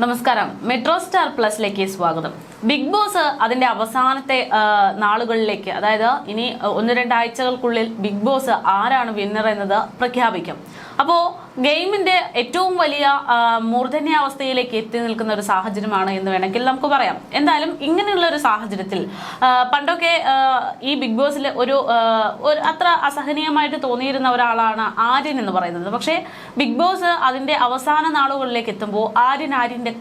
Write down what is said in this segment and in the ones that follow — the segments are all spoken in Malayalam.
നമസ്കാരം. മെട്രോ സ്റ്റാർ പ്ലസിലേക്ക് സ്വാഗതം. ബിഗ് ബോസ് അതിന്റെ അവസാനത്തെ നാളുകളിലേക്ക് അതായത് ഇനി ഒന്ന് രണ്ടാഴ്ചകൾക്കുള്ളിൽ ബിഗ് ബോസ് ആരാണ് വിന്നർ എന്നത് പ്രഖ്യാപിക്കും. അപ്പോ ഗെയിമിന്റെ ഏറ്റവും വലിയ മൂർധന്യാവസ്ഥയിലേക്ക് എത്തി നിൽക്കുന്ന ഒരു സാഹചര്യമാണ് എന്ന് വേണമെങ്കിൽ നമുക്ക് പറയാം. എന്തായാലും ഇങ്ങനെയുള്ള ഒരു സാഹചര്യത്തിൽ പണ്ടൊക്കെ ഈ ബിഗ് ബോസിൽ ഒരു അത്ര അസഹനീയമായിട്ട് തോന്നിയിരുന്ന ഒരാളാണ് ആര്യൻ എന്ന് പറയുന്നത്. പക്ഷേ ബിഗ് ബോസ് അതിന്റെ അവസാന നാളുകളിലേക്ക് എത്തുമ്പോൾ ആര്യൻ ആര്യന്റെ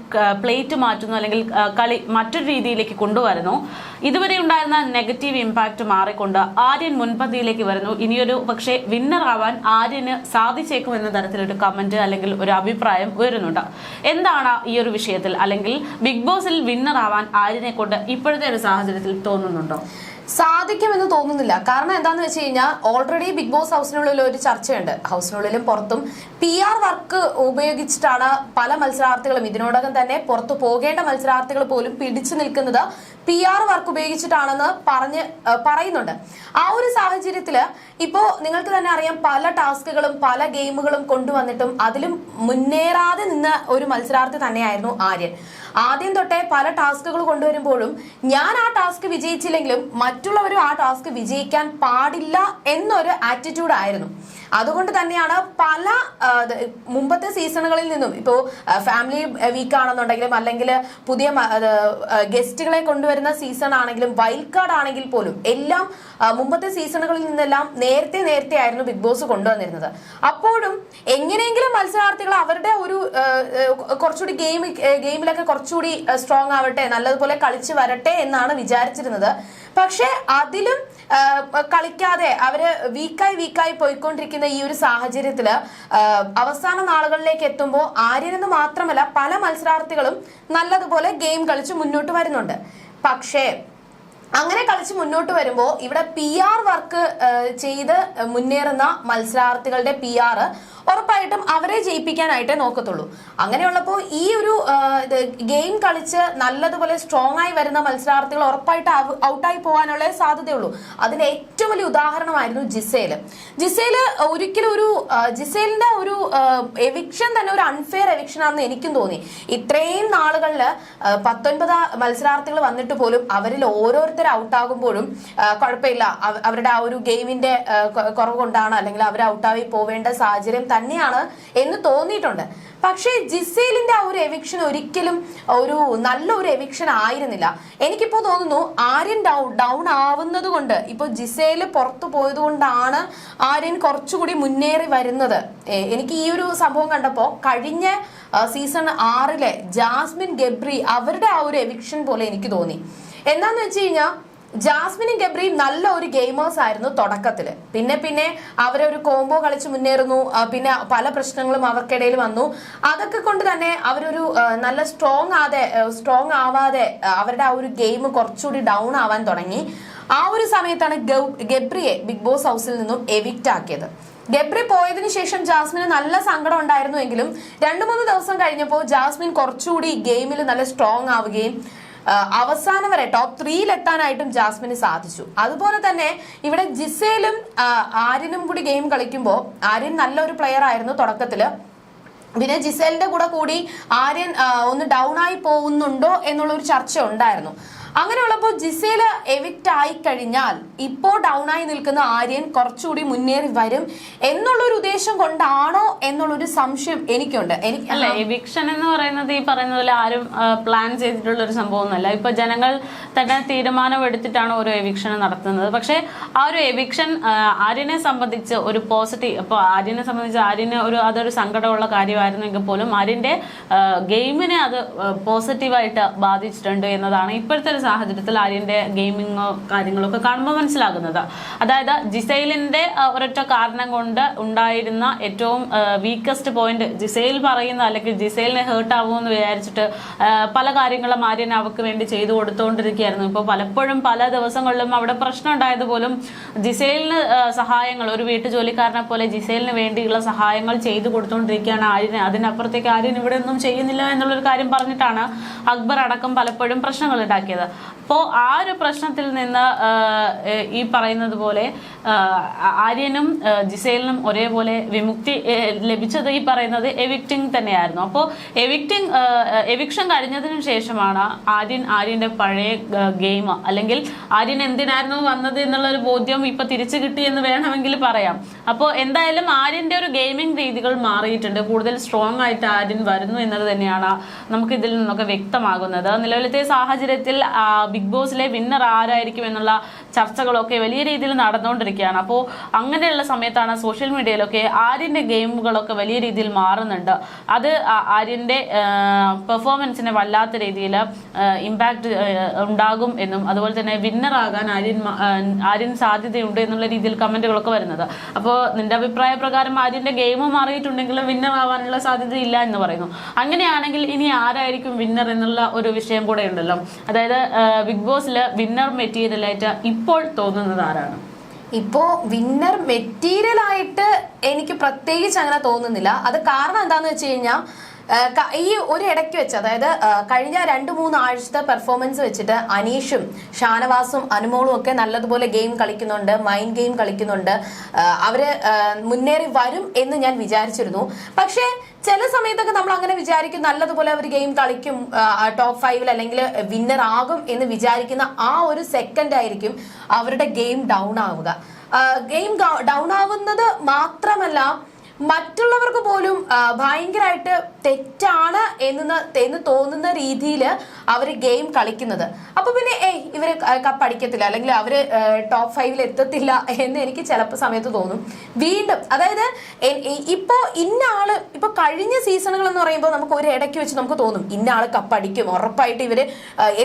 പ്ലേറ്റ് മാറ്റുന്നു അല്ലെങ്കിൽ കളി മറ്റൊരു രീതിയിലേക്ക് കൊണ്ടുവരുന്നു. ഇതുവരെ ഉണ്ടായിരുന്ന നെഗറ്റീവ് ഇമ്പാക്റ്റ് മാറിക്കൊണ്ട് ആര്യൻ മുൻപന്തിയിലേക്ക് വരുന്നു. ഇനിയൊരു പക്ഷേ വിന്നർ ആവാൻ ആര്യന് സാധിച്ചേക്കും എന്ന തരത്തിലൊരു കമന്റ് അല്ലെങ്കിൽ ഒരു അഭിപ്രായം ഉയരുന്നുണ്ട് എന്താണ് ഈ ഒരു വിഷയത്തിൽ? അല്ലെങ്കിൽ ബിഗ് ബോസിൽ വിന്നർ ആവാൻ ആരിനെ കൊണ്ട് ഇപ്പോഴത്തെ ഒരു സാഹചര്യത്തിൽ തോന്നുന്നുണ്ടോ? സാധിക്കുമെന്ന് തോന്നുന്നില്ല. കാരണം എന്താന്ന് വെച്ച് കഴിഞ്ഞാൽ ഓൾറെഡി ബിഗ് ബോസ് ഹൗസിനുള്ളിൽ ഒരു ചർച്ചയുണ്ട്. ഹൗസിനുള്ളിലും പുറത്തും പി ആർ വർക്ക് ഉപയോഗിച്ചിട്ടാണ് പല മത്സരാർത്ഥികളും ഇതിനോടകം തന്നെ പുറത്തു പോകേണ്ട മത്സരാർത്ഥികൾ പോലും പിടിച്ചു നിൽക്കുന്നത് പി ആർ വർക്ക് ഉപയോഗിച്ചിട്ടാണെന്ന് പറഞ്ഞ് പറയുന്നുണ്ട്. ആ ഒരു സാഹചര്യത്തിൽ ഇപ്പോ നിങ്ങൾക്ക് തന്നെ അറിയാം പല ടാസ്കുകളും പല ഗെയിമുകളും കൊണ്ടുവന്നിട്ടും അതിലും മുന്നേറാതെ നിന്ന ഒരു മത്സരാർത്ഥി തന്നെയായിരുന്നു ആര്യൻ. ആദ്യം തൊട്ടേ പല ടാസ്കുകൾ കൊണ്ടുവരുമ്പോഴും ഞാൻ ആ ടാസ്ക് വിജയിച്ചില്ലെങ്കിലും മറ്റുള്ളവരും ആ ടാസ്ക് വിജയിക്കാൻ പാടില്ല എന്നൊരു ആറ്റിറ്റ്യൂഡ് ആയിരുന്നു. അതുകൊണ്ട് തന്നെയാണ് പല മുമ്പത്തെ സീസണുകളിൽ നിന്നും ഇപ്പോൾ ഫാമിലി വീക്ക് ആണെന്നുണ്ടെങ്കിലും അല്ലെങ്കിൽ പുതിയ ഗസ്റ്റുകളെ കൊണ്ടുവരുന്ന സീസൺ ആണെങ്കിലും വൈൽഡ് കാർഡ് ആണെങ്കിൽ പോലും എല്ലാം മുമ്പത്തെ സീസണുകളിൽ നിന്നെല്ലാം നേരത്തെ നേരത്തെ ആയിരുന്നു ബിഗ് ബോസ് കൊണ്ടുവന്നിരുന്നത്. അപ്പോഴും എങ്ങനെയെങ്കിലും മത്സരാർത്ഥികൾ അവരുടെ ഒരു കുറച്ചുകൂടി ഗെയിം ഗെയിമിലൊക്കെ കുറച്ചുകൂടി സ്ട്രോങ് ആവട്ടെ നല്ലതുപോലെ കളിച്ച് വരട്ടെ എന്നാണ് വിചാരിച്ചിരുന്നത്. പക്ഷെ അതിലും കളിക്കാതെ അവർ വീക്കായി വീക്കായി പോയിക്കൊണ്ടിരിക്കുന്ന ഈ ഒരു സാഹചര്യത്തിൽ അവസാന നാളുകളിലേക്ക് എത്തുമ്പോൾ ആര്യനെന്ന് മാത്രമല്ല പല മത്സരാർത്ഥികളും നല്ലതുപോലെ ഗെയിം കളിച്ച് മുന്നോട്ട് വരുന്നുണ്ട്. പക്ഷേ അങ്ങനെ കളിച്ച് മുന്നോട്ട് വരുമ്പോൾ ഇവിടെ പി ആർ വർക്ക് ചെയ്ത് മുന്നേറുന്ന മത്സരാർത്ഥികളുടെ പി ആർ ഉറപ്പായിട്ടും അവരെ ജയിപ്പിക്കാനായിട്ടേ നോക്കത്തുള്ളൂ. അങ്ങനെയുള്ളപ്പോൾ ഈ ഒരു ഗെയിം കളിച്ച് നല്ലതുപോലെ സ്ട്രോങ് ആയി വരുന്ന മത്സരാർത്ഥികൾ ഉറപ്പായിട്ട് ഔട്ടായി പോകാനുള്ള സാധ്യതയുള്ളൂ. അതിന്റെ ഏറ്റവും വലിയ ഉദാഹരണമായിരുന്നു ജിസേൽ ജിസേൽ ഒരിക്കലും ഒരു ജിസേലിന്റെ ഒരു എവിക്ഷൻ തന്നെ ഒരു അൺഫെയർ എവിക്ഷൻ ആണെന്ന് എനിക്കും തോന്നി. ഇത്രയും നാളുകളിൽ പത്തൊൻപത് മത്സരാർത്ഥികൾ വന്നിട്ട് പോലും അവരിൽ ഓരോരുത്തർ ഔട്ടാകുമ്പോഴും ആകുമ്പോഴും കുഴപ്പമില്ല. അവരുടെ ആ ഒരു ഗെയിമിന്റെ കുറവ് കൊണ്ടാണ് അല്ലെങ്കിൽ അവർ ഔട്ടായി പോവേണ്ട സാഹചര്യം തന്നെയാണ് എന്ന് തോന്നിയിട്ടുണ്ട്. പക്ഷേ ജിസേലിന്റെ ആ ഒരു എവിക്ഷൻ ഒരിക്കലും ഒരു നല്ല ഒരു എവിക്ഷൻ ആയിരുന്നില്ല. എനിക്കിപ്പോ തോന്നുന്നു ആര്യൻ ഡൗൺ ഡൗൺ ആവുന്നത് കൊണ്ട് ഇപ്പൊ ജിസേൽ പുറത്തു പോയത് കൊണ്ടാണ് ആര്യൻ കുറച്ചുകൂടി മുന്നേറി വരുന്നത്. എനിക്ക് ഈ ഒരു സംഭവം കണ്ടപ്പോ കഴിഞ്ഞ സീസൺ ആറിലെ ജാസ്മിൻ ഗബ്രി അവരുടെ ആ ഒരു എവിക്ഷൻ പോലെ എനിക്ക് തോന്നി. എന്താന്ന് വെച്ച് കഴിഞ്ഞാൽ ജാസ്മിനും ഗബ്രിയും നല്ല ഒരു ഗെയിമേഴ്സ് ആയിരുന്നു തുടക്കത്തിൽ. പിന്നെ പിന്നെ അവരെ ഒരു കോംബോ കളിച്ച് മുന്നേറുന്നു. പിന്നെ പല പ്രശ്നങ്ങളും അവർക്കിടയിൽ വന്നു. അതൊക്കെ കൊണ്ട് തന്നെ അവരൊരു നല്ല സ്ട്രോങ് ആതെ സ്ട്രോങ് ആവാതെ അവരുടെ ആ ഒരു ഗെയിം കുറച്ചുകൂടി ഡൗൺ ആവാൻ തുടങ്ങി. ആ ഒരു സമയത്താണ് ഗബ്രിയെ ബിഗ് ബോസ് ഹൗസിൽ നിന്നും എവിക്റ്റ് ആക്കിയത്. ഗബ്രി പോയതിനു ശേഷം ജാസ്മിന് നല്ല സങ്കടം ഉണ്ടായിരുന്നുവെങ്കിലും രണ്ടു മൂന്ന് ദിവസം കഴിഞ്ഞപ്പോൾ ജാസ്മിൻ കുറച്ചുകൂടി ഗെയിമിൽ നല്ല സ്ട്രോങ് ആവുകയും അവസാനം വരെ ടോപ്പ് ത്രീയിലെത്താനായിട്ടും ജാസ്മിന് സാധിച്ചു. അതുപോലെ തന്നെ ഇവിടെ ജിസേലും ആര്യനും കൂടി ഗെയിം കളിക്കുമ്പോൾ ആര്യൻ നല്ലൊരു പ്ലെയർ ആയിരുന്നു തുടക്കത്തിൽ പിന്നെ ജിസേലിന്റെ കൂടെ കൂടി ആര്യൻ ഒന്ന് ഡൗൺ ആയി പോകുന്നുണ്ടോ എന്നുള്ള ഒരു ചർച്ച ഉണ്ടായിരുന്നു. അങ്ങനെയുള്ളപ്പോൾ ജിസേല എവിക്റ്റ് ആയി കഴിഞ്ഞാൽ ഇപ്പോൾ ഡൗൺ ആയി നിൽക്കുന്ന ആര്യൻ കുറച്ചുകൂടി മുന്നേറി വരും എന്നുള്ളൊരു ഉദ്ദേശം കൊണ്ടാണോ എന്നുള്ളൊരു സംശയം എനിക്കുണ്ട്. എനിക്ക് അല്ല എവിക്ഷൻ എന്ന് പറയുന്നത് ഈ പറയുന്ന പോലെ ആരും പ്ലാൻ ചെയ്തിട്ടുള്ള ഒരു സംഭവമൊന്നുമല്ല. ഇപ്പൊ ജനങ്ങൾ തന്നെ തീരുമാനം എടുത്തിട്ടാണ് ഓരോ എവിക്ഷൻ നടത്തുന്നത്. പക്ഷേ ആ ഒരു എവിക്ഷൻ ആര്യനെ സംബന്ധിച്ച് ഒരു പോസിറ്റീവ് ഇപ്പൊ ആര്യനെ സംബന്ധിച്ച് ആര്യന് ഒരു അതൊരു സങ്കടമുള്ള കാര്യമായിരുന്നെങ്കിൽ പോലും ആര്യന്റെ ഗെയിമിനെ അത് പോസിറ്റീവായിട്ട് ബാധിച്ചിട്ടുണ്ട് എന്നതാണ് ഇപ്പോഴത്തെ ഒരു സാഹചര്യത്തിൽ ആര്യന്റെ ഗെയിമിങ്ങോ കാര്യങ്ങളൊക്കെ കാണുമ്പോൾ മനസ്സിലാകുന്നത്. അതായത് ജിസൈലിന്റെ ഒരൊറ്റ കാരണം കൊണ്ട് ഉണ്ടായിരുന്ന ഏറ്റവും വീക്കസ്റ്റ് പോയിന്റ് ജിസൈൽ പറയുന്ന അല്ലെങ്കിൽ ജിസൈലിനെ ഹേർട്ട് ആവുമെന്ന് വിചാരിച്ചിട്ട് പല കാര്യങ്ങളും ആര്യൻ അവർക്ക് വേണ്ടി ചെയ്തു കൊടുത്തുകൊണ്ടിരിക്കുകയായിരുന്നു ഇപ്പോൾ പലപ്പോഴും പല ദിവസങ്ങളിലും അവിടെ പ്രശ്നം ഉണ്ടായത് പോലും ജിസൈലിന് സഹായങ്ങൾ ഒരു വീട്ടുജോലിക്കാരനെ പോലെ ജിസൈലിന് വേണ്ടിയുള്ള സഹായങ്ങൾ ചെയ്തു കൊടുത്തുകൊണ്ടിരിക്കുകയാണ് ആര്യന്. അതിനപ്പുറത്തേക്ക് ആര്യൻ ഇവിടെ ഒന്നും ചെയ്യുന്നില്ല എന്നുള്ളൊരു കാര്യം പറഞ്ഞിട്ടാണ് അക്ബർ അടക്കം പലപ്പോഴും പ്രശ്നങ്ങൾ ഉണ്ടാക്കിയത്. അപ്പോൾ ആ ഒരു പ്രശ്നത്തിൽ നിന്ന് ഈ പറയുന്നത് പോലെ ആര്യനും ജിസേലിനും ഒരേപോലെ വിമുക്തി ലഭിച്ചത് ഈ പറയുന്നത് എവിക്റ്റിംഗ് തന്നെയായിരുന്നു. അപ്പോൾ എവിക്റ്റിംഗ് എവിക്ഷൻ കഴിഞ്ഞതിനു ശേഷമാണ് ആര്യൻ ആര്യന്റെ പഴയ ഗെയിം അല്ലെങ്കിൽ ആര്യൻ എന്തിനായിരുന്നു വന്നത് എന്നുള്ള ഒരു ബോധ്യം ഇപ്പൊ തിരിച്ചു കിട്ടി എന്ന് വേണമെങ്കിൽ പറയാം. അപ്പോൾ എന്തായാലും ആര്യന്റെ ഒരു ഗെയിമിംഗ് രീതികൾ മാറിയിട്ടുണ്ട്. കൂടുതൽ സ്ട്രോങ് ആയിട്ട് ആര്യൻ വരുന്നു എന്നത് തന്നെയാണ് നമുക്ക് ഇതിൽ നിന്നൊക്കെ വ്യക്തമാകുന്നത്. നിലവിലത്തെ സാഹചര്യത്തിൽ ആ, ബിഗ് ബോസിലെ വിന്നർ ആരായിരിക്കും എന്നുള്ള ചർച്ചകളൊക്കെ വലിയ രീതിയിൽ നടന്നുകൊണ്ടിരിക്കുകയാണ്. അപ്പോൾ അങ്ങനെയുള്ള സമയത്താണ് സോഷ്യൽ മീഡിയയിലൊക്കെ ആര്യന്റെ ഗെയിമുകളൊക്കെ വലിയ രീതിയിൽ മാറുന്നുണ്ട്. അത് ആര്യന്റെ പെർഫോമൻസിനെ വല്ലാത്ത രീതിയിൽ ഇമ്പാക്ട് ഉണ്ടാകും എന്നും അതുപോലെ തന്നെ വിന്നർ ആകാൻ ആര്യൻ ആര്യൻ സാധ്യതയുണ്ട് എന്നുള്ള രീതിയിൽ കമന്റുകളൊക്കെ വരുന്നത്. അപ്പോൾ നിന്റെ അഭിപ്രായ പ്രകാരം ആര്യന്റെ ഗെയിം മാറിയിട്ടുണ്ടെങ്കിലും വിന്നർ ആവാനുള്ള സാധ്യത ഇല്ല എന്ന് പറയുന്നു. അങ്ങനെയാണെങ്കിൽ ഇനി ആരായിരിക്കും വിന്നർ എന്നുള്ള ഒരു വിഷയം കൂടെ ഉണ്ടല്ലോ. അതായത് ബിഗ് ബോസിൽ വിന്നർ മെറ്റീരിയൽ ആയിട്ട് ഇപ്പോൾ തോന്നുന്നത് ആരാണ്? ഇപ്പോ വിന്നർ മെറ്റീരിയൽ ആയിട്ട് എനിക്ക് പ്രത്യേകിച്ച് അങ്ങനെ തോന്നുന്നില്ല. അത് കാരണം എന്താന്ന് വെച്ച് കഴിഞ്ഞാൽ ഈ ഒരു ഇടയ്ക്ക് വെച്ച് അതായത് കഴിഞ്ഞ രണ്ട് മൂന്ന് ആഴ്ചത്തെ പെർഫോമൻസ് വെച്ചിട്ട് അനീഷും ഷാനവാസും അനുമോളും ഒക്കെ നല്ലതുപോലെ ഗെയിം കളിക്കുന്നുണ്ട് മൈൻഡ് ഗെയിം കളിക്കുന്നുണ്ട്. അവർ മുന്നേറി വരും എന്ന് ഞാൻ വിചാരിച്ചിരുന്നു. പക്ഷേ ചില സമയത്തൊക്കെ നമ്മൾ അങ്ങനെ വിചാരിക്കും നല്ലതുപോലെ അവർ ഗെയിം കളിക്കും ടോപ്പ് ഫൈവിൽ അല്ലെങ്കിൽ വിന്നർ ആകും എന്ന് വിചാരിക്കുന്ന ആ ഒരു സെക്കൻഡ് ആയിരിക്കും അവരുടെ ഗെയിം ഡൗൺ ആവുക. ഗെയിം ഡൗൺ ആവുന്നത് മാത്രമല്ല മറ്റുള്ളവർക്ക് പോലും ഭയങ്കരമായിട്ട് തെറ്റാണ് എന്ന് എന്ന് തോന്നുന്ന രീതിയിൽ അവർ ഗെയിം കളിക്കുന്നത്. അപ്പൊ പിന്നെ ഏയ് ഇവർ കപ്പ് അടിക്കത്തില്ല. അല്ലെങ്കിൽ അവർ ടോപ്പ് ഫൈവിൽ എത്തത്തില്ല എന്ന് എനിക്ക് ചിലപ്പോൾ സമയത്ത് തോന്നും. വീണ്ടും അതായത് ഇപ്പോ ഇന്ന ആൾ ഇപ്പൊ കഴിഞ്ഞ സീസണുകൾ എന്ന് പറയുമ്പോൾ നമുക്ക് ഒരു ഇടയ്ക്ക് വെച്ച് നമുക്ക് തോന്നും ഇന്ന കപ്പ് അടിക്കും ഉറപ്പായിട്ട് ഇവർ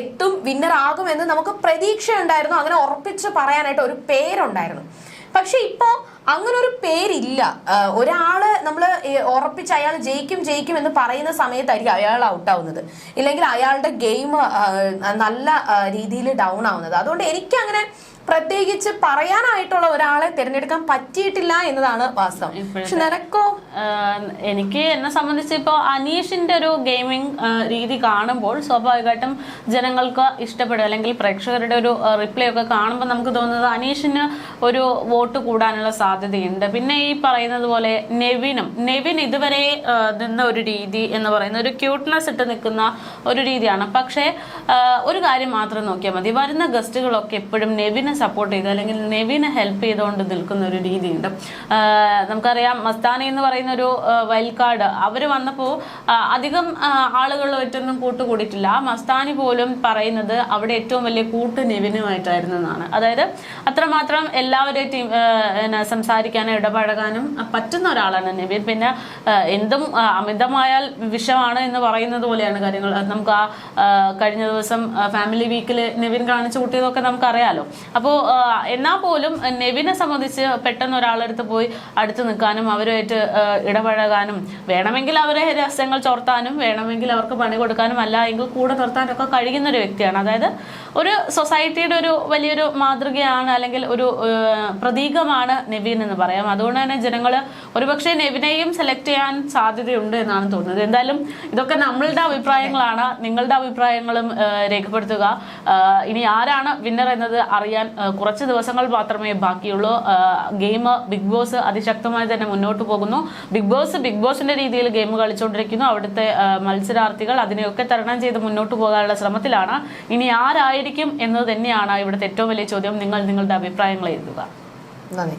എത്തും വിന്നർ ആകും എന്ന് നമുക്ക് പ്രതീക്ഷ ഉണ്ടായിരുന്നു അങ്ങനെ ഉറപ്പിച്ച് പറയാനായിട്ട് ഒരു പേരുണ്ടായിരുന്നു. പക്ഷെ ഇപ്പോ അങ്ങനെ ഒരു പേരില്ല ഒരാൾ നമ്മൾ ഉറപ്പിച്ച് അയാൾ ജയിക്കും ജയിക്കും എന്ന് പറയുന്ന സമയത്തായിരിക്കും അയാൾ ഔട്ട് ആവുന്നത് ഇല്ലെങ്കിൽ അയാളുടെ ഗെയിം നല്ല രീതിയിൽ ഡൗൺ ആവുന്നത് അതുകൊണ്ട് എനിക്ക് അങ്ങനെ പ്രത്യേകിച്ച് പറയാനായിട്ടുള്ള ഒരാളെ തിരഞ്ഞെടുക്കാൻ പറ്റിയിട്ടില്ല എന്നതാണ് വാസ്തവം. പക്ഷെ നിനക്കോ? എനിക്ക് എന്നെ സംബന്ധിച്ച് ഇപ്പോൾ അനീഷിന്റെ ഒരു ഗെയിമിംഗ് രീതി കാണുമ്പോൾ സ്വാഭാവികമായിട്ടും ജനങ്ങൾക്ക് ഇഷ്ടപ്പെടും. അല്ലെങ്കിൽ പ്രേക്ഷകരുടെ ഒരു റിപ്ലൈ ഒക്കെ കാണുമ്പോൾ നമുക്ക് തോന്നുന്നത് അനീഷിന് ഒരു വോട്ട് കൂടാനുള്ള സാധ്യതയുണ്ട്. പിന്നെ ഈ പറയുന്നത് പോലെ നെവിനും നെവിൻ ഇതുവരെ നിന്ന ഒരു രീതി എന്ന് പറയുന്ന ഒരു ക്യൂട്ട്നെസ് ഇട്ട് നിൽക്കുന്ന ഒരു രീതിയാണ്. പക്ഷേ ഒരു കാര്യം മാത്രം നോക്കിയാൽ മതി. വരുന്ന ഗസ്റ്റുകളൊക്കെ എപ്പോഴും നെവിനെ സപ്പോർട്ട് ചെയ്ത് അല്ലെങ്കിൽ നെവിനെ ഹെൽപ്പ് ചെയ്തുകൊണ്ട് നിൽക്കുന്ന ഒരു രീതിയുണ്ട്. നമുക്കറിയാം മസ്താനി എന്ന് പറയുന്ന ഒരു വൈൽഡ് കാർഡ് അവർ വന്നപ്പോൾ അധികം ആളുകളുമായിട്ടൊന്നും കൂട്ടുകൂടിയിട്ടില്ല. മസ്താനി പോലും പറയുന്നത് അവിടെ ഏറ്റവും വലിയ കൂട്ട് നിവിനുമായിട്ടായിരുന്നു എന്നാണ്. അതായത് അത്രമാത്രം എല്ലാവരെയും സംസാരിക്കാനും ഇടപഴകാനും പറ്റുന്ന ഒരാളാണ് നിവിൻ. പിന്നെ എന്തും അമിതമായാൽ വിഷമാണ് എന്ന് പറയുന്നത് പോലെയാണ് കാര്യങ്ങൾ. നമുക്ക് ആ കഴിഞ്ഞ ദിവസം ഫാമിലി വീക്കിൽ നെവിൻ കാണിച്ചു കൂട്ടിയതൊക്കെ നമുക്കറിയാലോ. അപ്പോൾ എന്നാൽ പോലും നെവിനെ സംബന്ധിച്ച് പെട്ടെന്ന് ഒരാളെടുത്ത് പോയി അടുത്ത് നിൽക്കാനും അവരുമായിട്ട് ഇടപഴകാനും വേണമെങ്കിൽ അവരെ രഹസ്യങ്ങൾ ചോർത്താനും വേണമെങ്കിൽ അവർക്ക് പണി കൊടുക്കാനും അല്ല എങ്കിൽ കൂടെ നിർത്താനും ഒക്കെ കഴിയുന്ന ഒരു വ്യക്തിയാണ്. അതായത് ഒരു സൊസൈറ്റിയുടെ ഒരു വലിയൊരു മാതൃകയാണ് അല്ലെങ്കിൽ ഒരു പ്രതീകമാണ് നവീൻ എന്ന് പറയാം. അതുകൊണ്ട് തന്നെ ജനങ്ങൾ ഒരുപക്ഷെ നെവിനെയും സെലക്ട് ചെയ്യാൻ സാധ്യതയുണ്ട് എന്നാണ് തോന്നുന്നത്. എന്തായാലും ഇതൊക്കെ നമ്മളുടെ അഭിപ്രായങ്ങളാണ്. നിങ്ങളുടെ അഭിപ്രായങ്ങളും രേഖപ്പെടുത്തുക. ഇനി ആരാണ് വിന്നർ എന്നത് അറിയാൻ കുറച്ച് ദിവസങ്ങൾ മാത്രമേ ബാക്കിയുള്ളൂ. ഗെയിം ബിഗ് ബോസ് അതിശക്തമായി തന്നെ മുന്നോട്ട് പോകുന്നു. ബിഗ് ബോസ് ബിഗ് ബോസിന്റെ രീതിയിൽ ഗെയിം കളിച്ചുകൊണ്ടിരിക്കുന്നു അവിടുത്തെ മത്സരാർത്ഥികൾ അതിനെയൊക്കെ തരണം ചെയ്ത് മുന്നോട്ട് പോകാനുള്ള ശ്രമത്തിലാണ്. ഇനി ആരായിരിക്കും എന്നത് തന്നെയാണ് ഇവിടുത്തെ ഏറ്റവും വലിയ ചോദ്യം. നിങ്ങൾ നിങ്ങളുടെ അഭിപ്രായങ്ങൾ എഴുതുക. നന്ദി.